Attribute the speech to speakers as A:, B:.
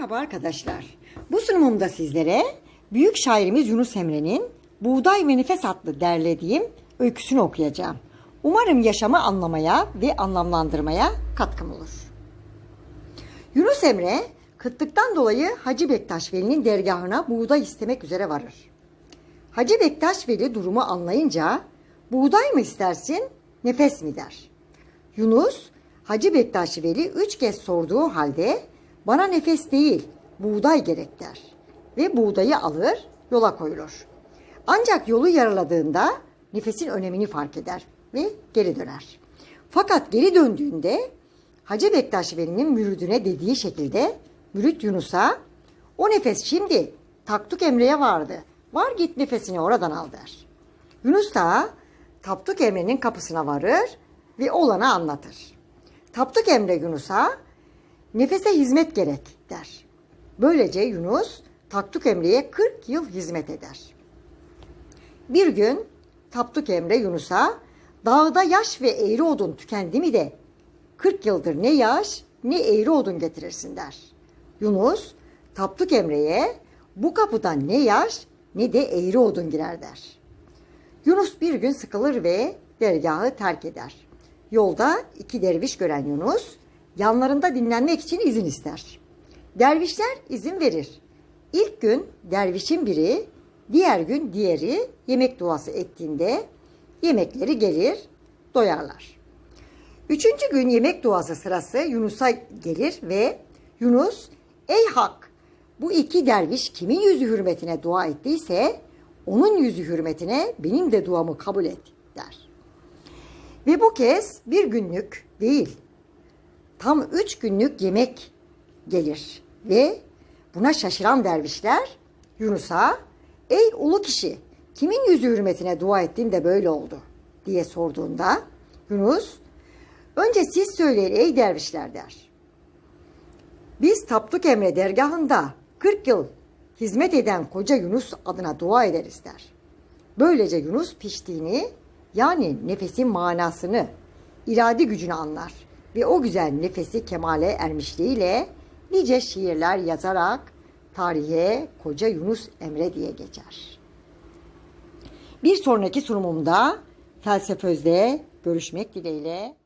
A: Merhaba arkadaşlar. Bu sunumumda sizlere büyük şairimiz Yunus Emre'nin Buğday ve Nefes adlı derlediğim öyküsünü okuyacağım. Umarım yaşamı anlamaya ve anlamlandırmaya katkım olur. Yunus Emre kıtlıktan dolayı Hacı Bektaş Veli'nin dergahına buğday istemek üzere varır. Hacı Bektaş Veli durumu anlayınca buğday mı istersin, nefes mi der. Yunus, Hacı Bektaş Veli üç kez sorduğu halde bana nefes değil, buğday gerek der. Ve buğdayı alır, yola koyulur. Ancak yolu yaraladığında nefesin önemini fark eder ve geri döner. Fakat geri döndüğünde Hacı Bektaş Veli'nin müridine dediği şekilde mürit Yunus'a o nefes şimdi Taktuk Emre'ye vardı. Var git nefesini oradan al der. Yunus da Tapduk Emre'nin kapısına varır ve olanı anlatır. Tapduk Emre Yunus'a nefese hizmet gerek der. Böylece Yunus Tapduk Emre'ye 40 yıl hizmet eder. Bir gün Tapduk Emre Yunus'a dağda yaş ve eğri odun tükendi mi de 40 yıldır ne yaş ne eğri odun getirirsin der. Yunus Tapduk Emre'ye bu kapıdan ne yaş ne de eğri odun girer der. Yunus bir gün sıkılır ve dergahı terk eder. Yolda iki derviş gören Yunus yanlarında dinlenmek için izin ister. Dervişler izin verir. İlk gün dervişin biri, diğer gün diğeri yemek duası ettiğinde yemekleri gelir, doyarlar. Üçüncü gün yemek duası sırası Yunus'a gelir ve Yunus, ey hak bu iki derviş kimin yüzü hürmetine dua ettiyse onun yüzü hürmetine benim de duamı kabul et der. Ve bu kez bir günlük değil, tam üç günlük yemek gelir ve buna şaşıran dervişler Yunus'a ey ulu kişi kimin yüzü hürmetine dua ettin de böyle oldu diye sorduğunda Yunus önce siz söyleyin ey dervişler der. Biz Tapduk Emre dergahında 40 yıl hizmet eden koca Yunus adına dua ederiz der. Böylece Yunus piştiğini yani nefesin manasını, irade gücünü anlar ve o güzel nefesi kemale ermişliğiyle nice şiirler yazarak tarihe koca Yunus Emre diye geçer. Bir sonraki sunumumda Felseföz'de görüşmek dileğiyle